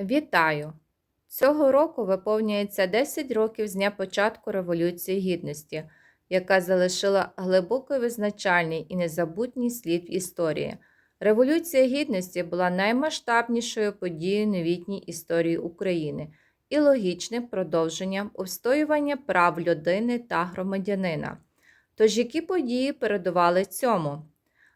Вітаю! Цього року виповнюється 10 років з дня початку Революції Гідності, яка залишила глибоко визначальний і незабутній слід в історії. Революція Гідності була наймасштабнішою подією новітній історії України і логічним продовженням обстоювання прав людини та громадянина. Тож, які події передували цьому?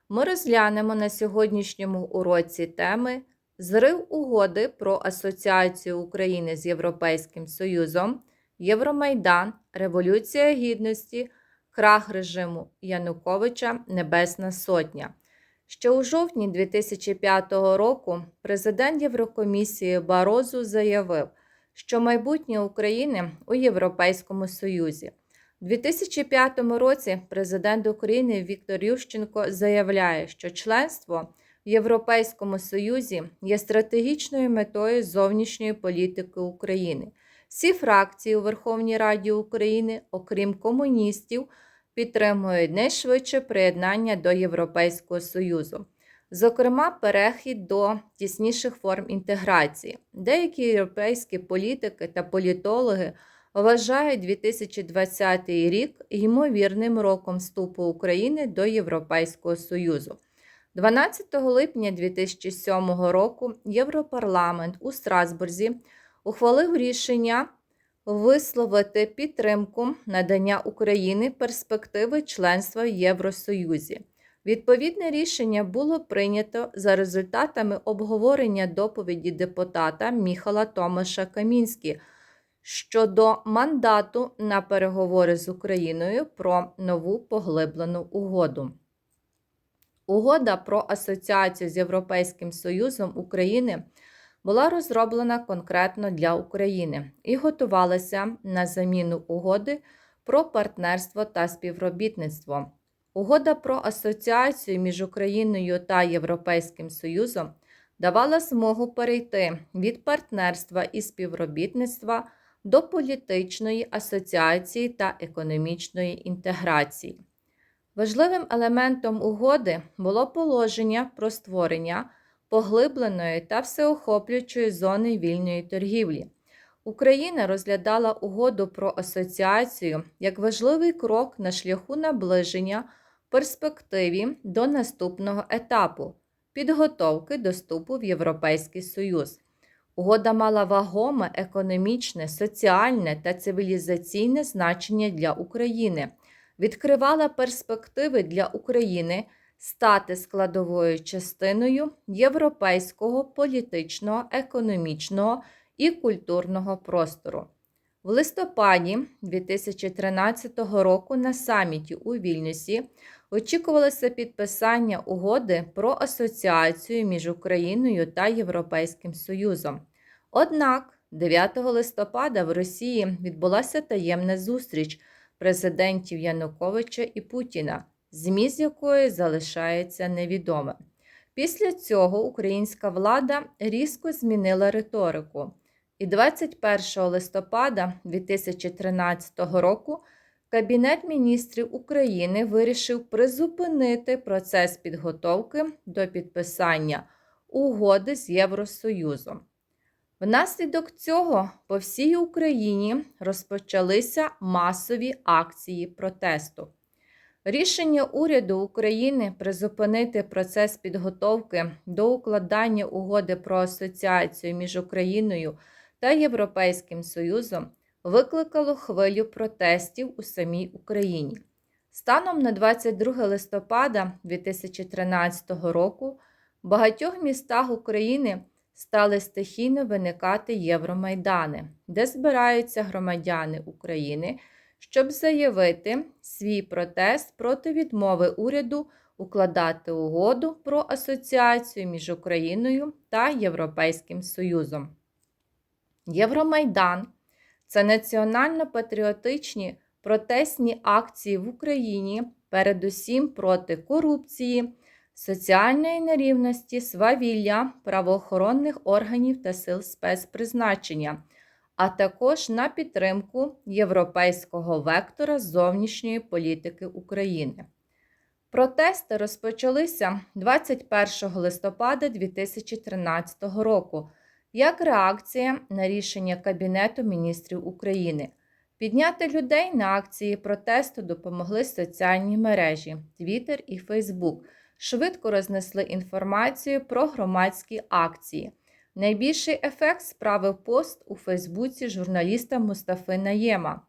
Ми розглянемо на сьогоднішньому уроці теми Зрив угоди про асоціацію України з Європейським Союзом, Євромайдан, Революція Гідності, крах режиму Януковича Небесна Сотня. Ще у жовтні 2005 року президент Єврокомісії Барозу заявив, що майбутнє України у Європейському Союзі. У 2005 році президент України Віктор Ющенко заявляє, що членство Європейському Союзі є стратегічною метою зовнішньої політики України. Всі фракції у Верховній Раді України, окрім комуністів, підтримують найшвидше приєднання до Європейського Союзу, зокрема, перехід до тісніших форм інтеграції. Деякі європейські політики та політологи вважають 2020 рік ймовірним роком вступу України до Європейського Союзу. 12 липня 2007 року Європарламент у Страсбурзі ухвалив рішення висловити підтримку надання України перспективи членства в Євросоюзі. Відповідне рішення було прийнято за результатами обговорення доповіді депутата Міхала Томаша Камінські щодо мандату на переговори з Україною про нову поглиблену угоду. Угода про асоціацію з Європейським Союзом України була розроблена конкретно для України і готувалася на заміну угоди про партнерство та співробітництво. Угода про асоціацію між Україною та Європейським Союзом давала змогу перейти від партнерства і співробітництва до політичної асоціації та економічної інтеграції. Важливим елементом угоди було положення про створення поглибленої та всеохоплюючої зони вільної торгівлі. Україна розглядала угоду про асоціацію як важливий крок на шляху наближення перспективі до наступного етапу підготовки до вступу в Європейський Союз. Угода мала вагоме економічне, соціальне та цивілізаційне значення для України відкривала перспективи для України стати складовою частиною європейського політичного, економічного і культурного простору. В листопаді 2013 року на саміті у Вільнюсі очікувалося підписання угоди про асоціацію між Україною та Європейським Союзом. Однак 9 листопада в Росії відбулася таємна зустріч президентів Януковича і Путіна, зміст якої залишається невідомим. Після цього українська влада різко змінила риторику. І 21 листопада 2013 року Кабінет міністрів України вирішив призупинити процес підготовки до підписання угоди з Євросоюзом. Внаслідок цього по всій Україні розпочалися масові акції протесту. Рішення уряду України призупинити процес підготовки до укладання угоди про асоціацію між Україною та Європейським Союзом викликало хвилю протестів у самій Україні. Станом на 22 листопада 2013 року в багатьох містах України стали стихійно виникати Євромайдани, де збираються громадяни України, щоб заявити свій протест проти відмови уряду укладати угоду про асоціацію між Україною та Європейським Союзом. Євромайдан це національно-патріотичні протестні акції в Україні, передусім проти корупції соціальної нерівності, свавілля правоохоронних органів та сил спецпризначення, а також на підтримку європейського вектора зовнішньої політики України. Протести розпочалися 21 листопада 2013 року як реакція на рішення Кабінету міністрів України. Підняти людей на акції протесту допомогли соціальні мережі Twitter і Facebook. Швидко рознесли інформацію про громадські акції. Найбільший ефект справив пост у Фейсбуці журналіста Мустафи Наєма.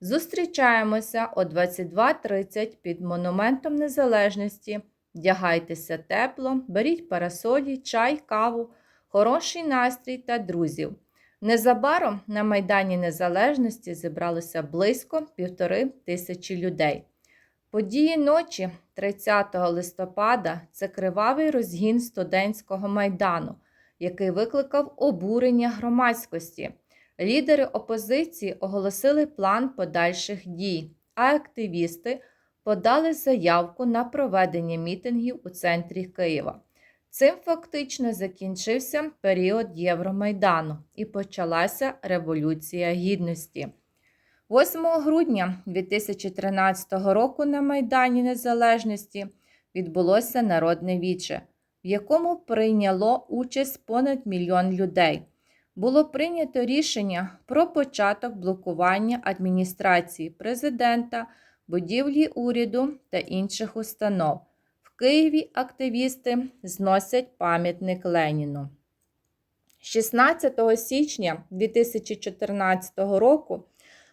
Зустрічаємося о 22.30 під Монументом Незалежності. Вдягайтеся тепло, беріть парасолі, чай, каву, хороший настрій та друзів. Незабаром на Майдані Незалежності зібралося близько півтори тисячі людей. Події ночі 30 листопада це кривавий розгін студентського майдану, який викликав обурення громадськості. Лідери опозиції оголосили план подальших дій, а активісти подали заявку на проведення мітингів у центрі Києва. Цим фактично закінчився період Євромайдану і почалася Революція Гідності. 8 грудня 2013 року на Майдані Незалежності відбулося народне віче, в якому прийняло участь понад мільйон людей. Було прийнято рішення про початок блокування адміністрації президента, будівлі уряду та інших установ. В Києві активісти зносять пам'ятник Леніну. 16 січня 2014 року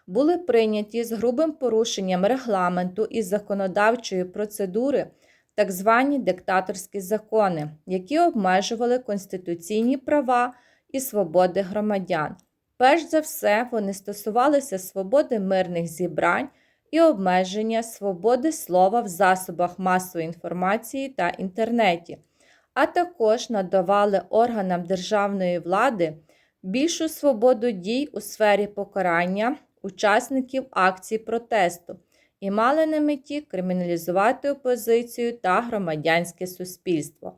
були прийняті з грубим порушенням регламенту і законодавчої процедури так звані диктаторські закони, які обмежували конституційні права і свободи громадян. Перш за все, вони стосувалися свободи мирних зібрань і обмеження свободи слова в засобах масової інформації та інтернеті, а також надавали органам державної влади більшу свободу дій у сфері покарання учасників акцій протесту і мали на меті криміналізувати опозицію та громадянське суспільство.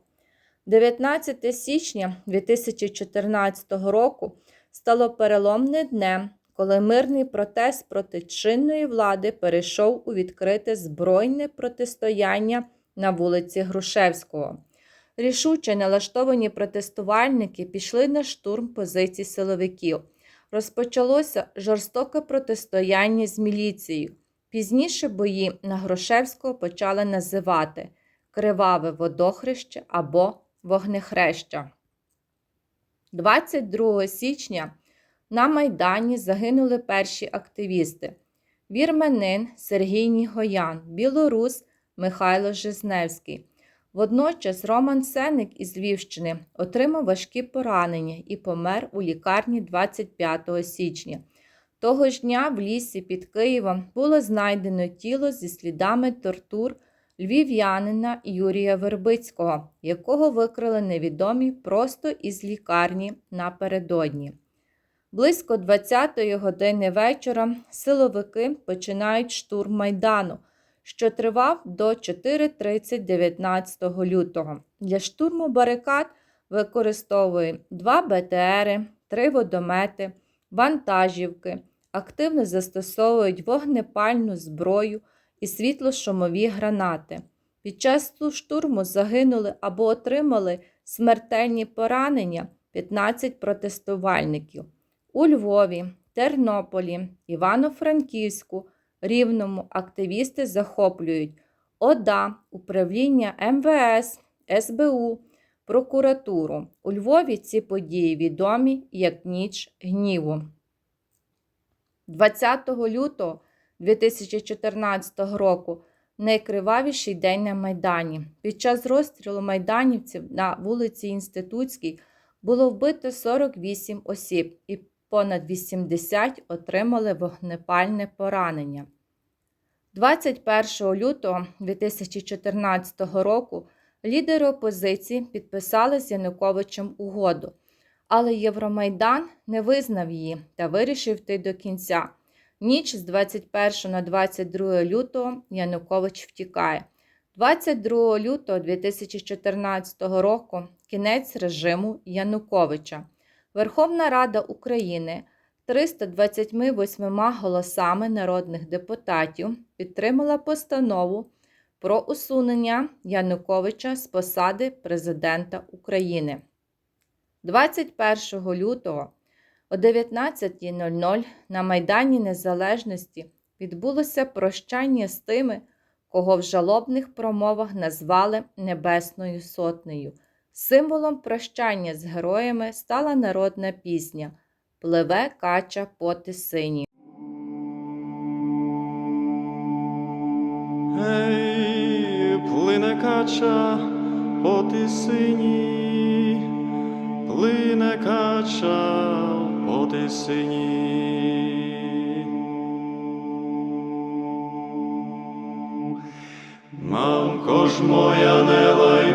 19 січня 2014 року стало переломним днем, коли мирний протест проти чинної влади перейшов у відкрите збройне протистояння на вулиці Грушевського. Рішуче налаштовані протестувальники пішли на штурм позицій силовиків. Розпочалося жорстоке протистояння з міліцією. Пізніше бої на Грушевського почали називати Криваве водохреще або Вогнехреща. 22 січня на Майдані загинули перші активісти: вірменин Сергій Нігоян, білорус Михайло Жизневський. Водночас Роман Сеник із Львівщини отримав важкі поранення і помер у лікарні 25 січня. Того ж дня в лісі під Києвом було знайдено тіло зі слідами тортур львів'янина Юрія Вербицького, якого викрили невідомі просто із лікарні напередодні. Близько 20-ї години вечора силовики починають штурм майдану, що тривав до 4.30 19 лютого. Для штурму барикад використовують два БТРи, три водомети, вантажівки, активно застосовують вогнепальну зброю і світлошумові гранати. Під час штурму загинули або отримали смертельні поранення 15 протестувальників. У Львові, Тернополі, Івано-Франківську, Рівному активісти захоплюють ОДА, управління МВС, СБУ, прокуратуру. У Львові ці події відомі як Ніч гніву. 20 лютого 2014 року найкривавіший день на Майдані. Під час розстрілу майданівців на вулиці Інститутській було вбито 48 осіб і понад 80 отримали вогнепальне поранення. 21 лютого 2014 року лідери опозиції підписали з Януковичем угоду, але Євромайдан не визнав її та вирішив йти до кінця. Ніч з 21 на 22 лютого Янукович втікає. 22 лютого 2014 року кінець режиму Януковича. Верховна Рада України 328 голосами народних депутатів підтримала постанову про усунення Януковича з посади президента України. 21 лютого о 19.00 на Майдані Незалежності відбулося прощання з тими, кого в жалобних промовах назвали Небесною Сотнею. Символом прощання з героями стала народна пісня Пливе кача по тисині. Ей, плине кача по тисині, плине кача по тисині. Мамко ж моя, не лай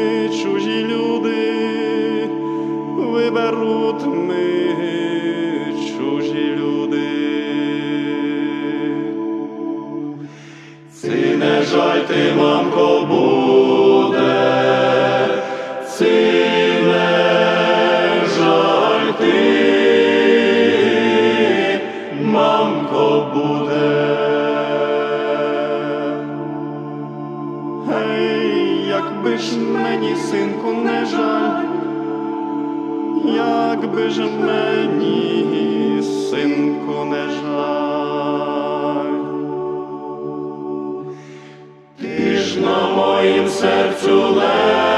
виберуть ми чужі люди. Ці не жаль ти, На моїм серцю лежиш,